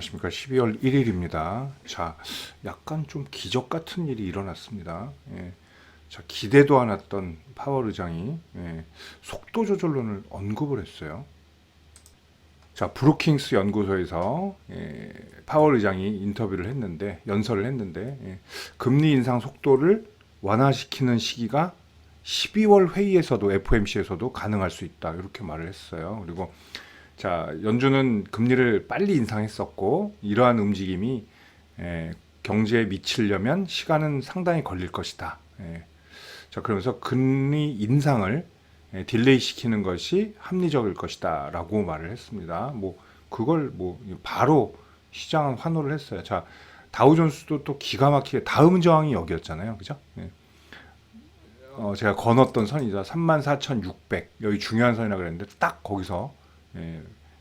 안녕하십니까. 12월 1일입니다. 자, 약간 좀 기적 같은 일이 일어났습니다. 예. 자, 기대도 않았던 파월 의장이 예, 속도 조절론을 언급을 했어요. 자, 브루킹스 연구소에서 예, 파월 의장이 인터뷰를 했는데 연설을 했는데 예, 금리 인상 속도를 완화시키는 시기가 12월 회의에서도 FOMC에서도 가능할 수 있다 이렇게 말을 했어요. 그리고 자 연준은 금리를 빨리 인상했었고 이러한 움직임이 에, 경제에 미치려면 시간은 상당히 걸릴 것이다. 예. 자 그러면서 금리 인상을 에, 딜레이 시키는 것이 합리적일 것이다라고 말을 했습니다. 뭐 그걸 뭐 바로 시장은 환호를 했어요. 자 다우존스도 또 기가 막히게 다음 저항이 여기였잖아요, 그죠? 예. 어, 제가 건었던 선이죠. 34,600 여기 중요한 선이라 그랬는데 딱 거기서 예,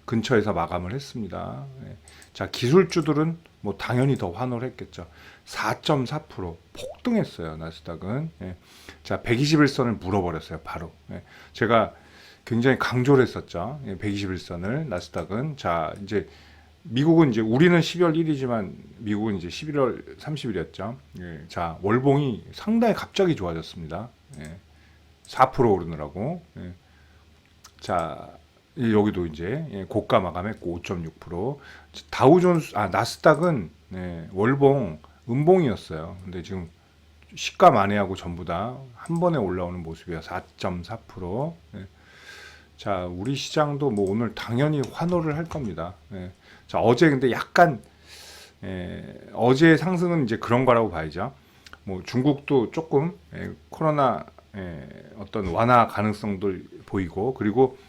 근처에서 마감을 했습니다. 예. 자 기술주들은 뭐 당연히 더 환호를 했겠죠. 4.4% 폭등했어요 나스닥은. 예. 자 121선을 물어버렸어요 바로. 예. 제가 굉장히 강조를 했었죠. 예, 121선을 나스닥은 자 이제 미국은 이제 우리는 12월 1일이지만 미국은 이제 11월 30일이었죠. 예, 자 월봉이 상당히 갑자기 좋아졌습니다. 예, 4% 오르느라고. 예. 자 예, 여기도 이제 예, 고가 마감했고 5.6%. 다우존스 아 나스닥은 예, 월봉 음봉이었어요. 근데 지금 시가 만회하고 전부 다 한 번에 올라오는 모습이야. 4.4%. 예. 자, 우리 시장도 뭐 오늘 당연히 환호를 할 겁니다. 예. 자, 어제 근데 약간 예, 어제 상승은 이제 그런 거라고 봐야죠. 뭐 중국도 조금 예, 코로나 예, 어떤 완화 가능성들 보이고 그리고 예,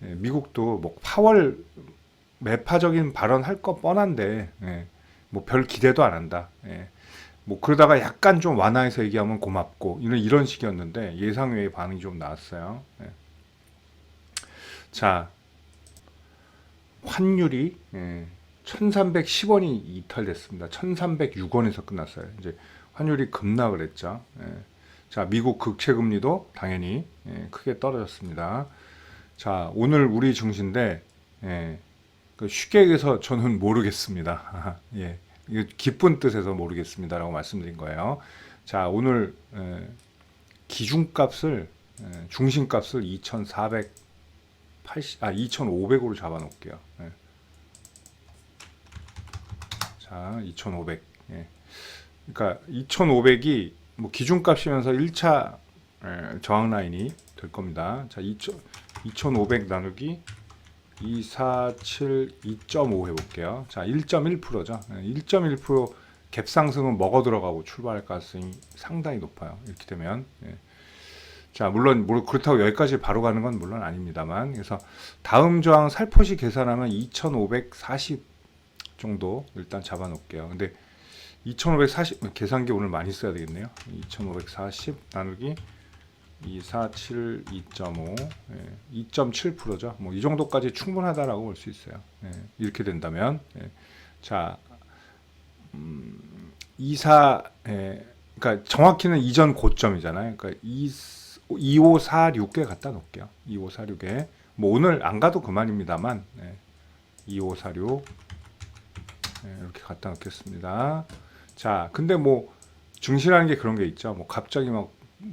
미국도 뭐 파월 매파적인 발언 할 거 뻔한데 예, 뭐별 기대도 안 한다. 예. 뭐 그러다가 약간 좀 완화해서 얘기하면 고맙고 이런 이런 식이었는데 예상 외의 반응이 좀 나왔어요. 예. 자 환율이 예, 1,310원이 이탈됐습니다. 1,306원에서 끝났어요. 이제 환율이 급락을 했죠. 예. 자 미국 국채 금리도 당연히 예, 크게 떨어졌습니다. 자 오늘 우리 증시인데 예, 그 쉽게 얘기해서 저는 모르겠습니다. 예. 기쁜 뜻에서 모르겠습니다라고 말씀드린 거예요. 자 오늘 에, 기준값을 에, 중심값을 2,480, 아 2,500으로 잡아놓을게요. 예. 자 2,500. 예. 그러니까 2,500이 뭐 기준값이면서 1차 에, 저항 라인이 될 겁니다. 자 2,000, 2,500 나누기 247 2.5 해볼게요. 자, 1.1%죠. 1.1% 갭상승은 먹어 들어가고 출발할 가능성이 상당히 높아요. 이렇게 되면. 예. 자, 물론 뭐 그렇다고 여기까지 바로 가는 건 물론 아닙니다만. 그래서 다음 저항 살포시 계산하면 2,540 정도 일단 잡아 놓을게요. 근데 2,540 계산기 오늘 많이 써야 되겠네요. 2,540 나누기 247 2.5 예, 2.7%죠. 뭐 이 정도까지 충분하다라고 볼 수 있어요. 예, 이렇게 된다면 예, 자 음, 24 예, 그러니까 정확히는 이전 고점이잖아요. 그러니까 2 2546에 갖다 놓을게요. 2546에 뭐 오늘 안 가도 그만입니다만 예, 2546 예, 이렇게 갖다 놓겠습니다. 자, 근데 뭐 증시라는 게 그런 게 있죠. 뭐 갑자기 막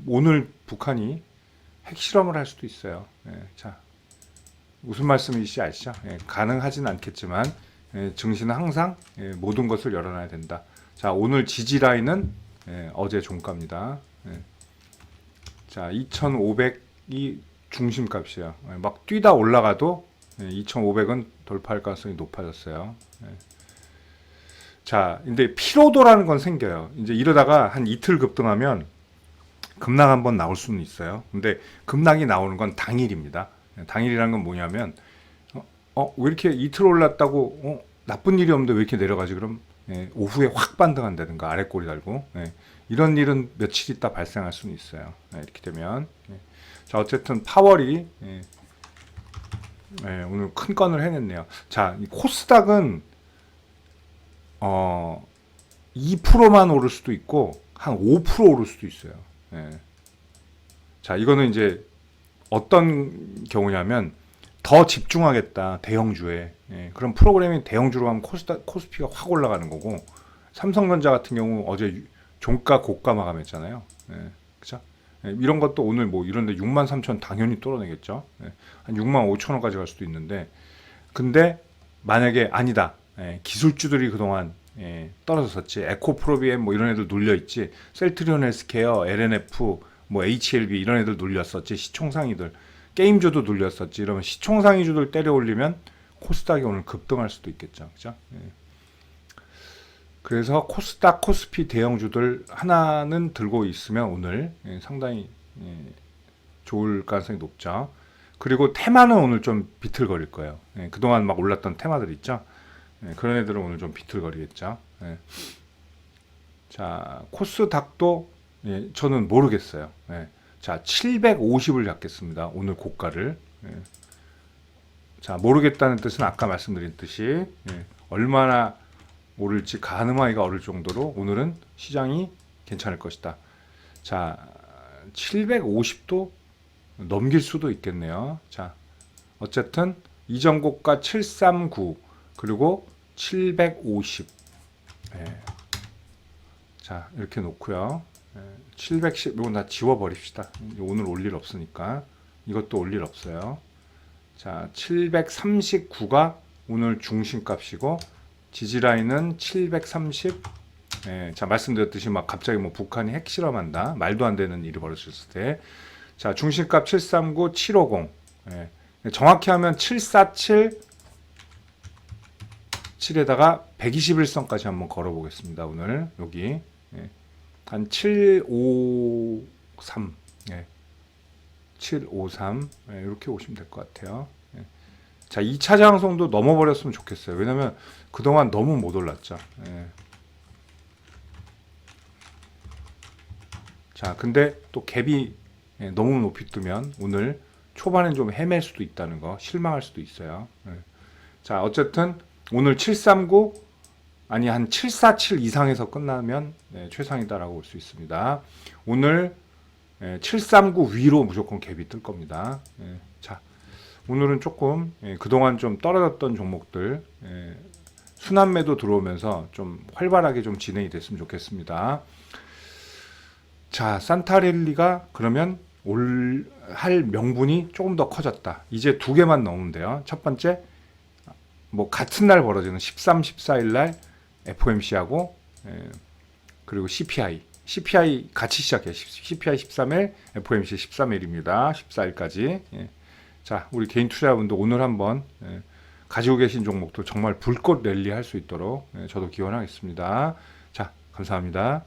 오늘 북한이 핵실험을 할 수도 있어요. 예, 자, 무슨 말씀이시지 아시죠? 예, 가능하진 않겠지만 예, 증시는 항상 예, 모든 것을 열어놔야 된다. 자, 오늘 지지 라인은 예, 어제 종가입니다. 예. 자, 2,500이 중심값이에요. 예, 막 뛰다 올라가도 예, 2,500은 돌파할 가능성이 높아졌어요. 예. 자, 근데 피로도라는 건 생겨요. 이제 이러다가 한 이틀 급등하면 급락 한번 나올 수는 있어요. 근데 급락이 나오는 건 당일입니다. 당일이라는 건 뭐냐면 어, 어, 왜 이렇게 이틀 올랐다고 어, 나쁜 일이 없는데 왜 이렇게 내려가지? 그럼 예, 오후에 확 반등한다든가 아래 꼬리 달고 예, 이런 일은 며칠 있다 발생할 수는 있어요. 예, 이렇게 되면 예. 자 어쨌든 파월이 예, 예, 오늘 큰 건을 해냈네요. 자, 이 코스닥은 어 2%만 오를 수도 있고 한 5% 오를 수도 있어요. 예. 자, 이거는 이제 어떤 경우냐면 더 집중하겠다 대형주에 예, 그럼 프로그래밍 대형주로 하면 코스다, 코스피가 확 올라가는 거고 삼성전자 같은 경우 어제 유- 종가 고가 마감했잖아요. 예, 그죠? 예, 이런 것도 오늘 뭐 이런데 6만 3천 당연히 뚫어내겠죠. 예, 한 6만 5천 원까지 갈 수도 있는데 근데 만약에 아니다. 예, 기술주들이 그동안 예, 떨어졌었지. 에코프로비엠 뭐 이런 애들 눌려 있지. 셀트리온 헬스케어, LNF, 뭐 HLB 이런 애들 눌렸었지. 시총상위들. 게임주도 눌렸었지. 이러면 시총상위주들 때려 올리면 코스닥이 오늘 급등할 수도 있겠죠. 그죠? 예. 그래서 코스닥, 코스피 대형주들 하나는 들고 있으면 오늘 예, 상당히 예, 좋을 가능성이 높죠. 그리고 테마는 오늘 좀 비틀거릴 거예요. 예, 그동안 막 올랐던 테마들 있죠. 예, 그런 애들은 오늘 좀 비틀거리겠죠. 예. 자, 코스닥도 예, 저는 모르겠어요. 예. 자, 750을 잡겠습니다. 오늘 고가를. 예. 자, 모르겠다는 뜻은 아까 말씀드린 듯이 예, 얼마나 오를지 가늠하기가 어려울 정도로 오늘은 시장이 괜찮을 것이다. 자, 750도 넘길 수도 있겠네요. 자, 어쨌든 이전 고가 739 그리고 750. 예. 자, 이렇게 놓고요. 예, 710 이건 다 지워 버립시다. 오늘 올 일 없으니까. 이것도 올 일 없어요. 자, 739가 오늘 중심값이고 지지라인은 730. 예, 자 말씀드렸듯이 막 갑자기 뭐 북한이 핵 실험한다 말도 안 되는 일이 벌어졌을 때, 자 중심값 739, 750. 예, 정확히 하면 747, 7에다가 121선까지 한번 걸어 보겠습니다. 오늘 여기 예, 한 753, 예, 753 예, 이렇게 오시면 될 것 같아요. 예. 자 2차 장성도 넘어버렸으면 좋겠어요. 왜냐면 그동안 너무 못 올랐죠. 예. 자, 근데 또 갭이 예, 너무 높이 뜨면 오늘 초반엔 좀 헤맬 수도 있다는 거, 실망할 수도 있어요. 예. 자, 어쨌든 오늘 739 아니 한 747 이상에서 끝나면 예, 최상이다라고 볼 수 있습니다. 오늘 예, 739 위로 무조건 갭이 뜰 겁니다. 예, 자, 오늘은 조금 예, 그동안 좀 떨어졌던 종목들 예, 순환매도 들어오면서 좀 활발하게 좀 진행이 됐으면 좋겠습니다. 자, 산타렐리가 그러면 올 할 명분이 조금 더 커졌다. 이제 두 개만 넣으면 돼요. 첫 번째, 뭐 같은 날 벌어지는 13, 14일 날 FOMC하고 예, 그리고 CPI, CPI 같이 시작해. CPI 13일, FOMC 13일입니다. 14일까지. 예. 자, 우리 개인 투자자분들 오늘 한번 예, 가지고 계신 종목들 정말 불꽃 랠리 할 수 있도록 예, 저도 기원하겠습니다. 자, 감사합니다.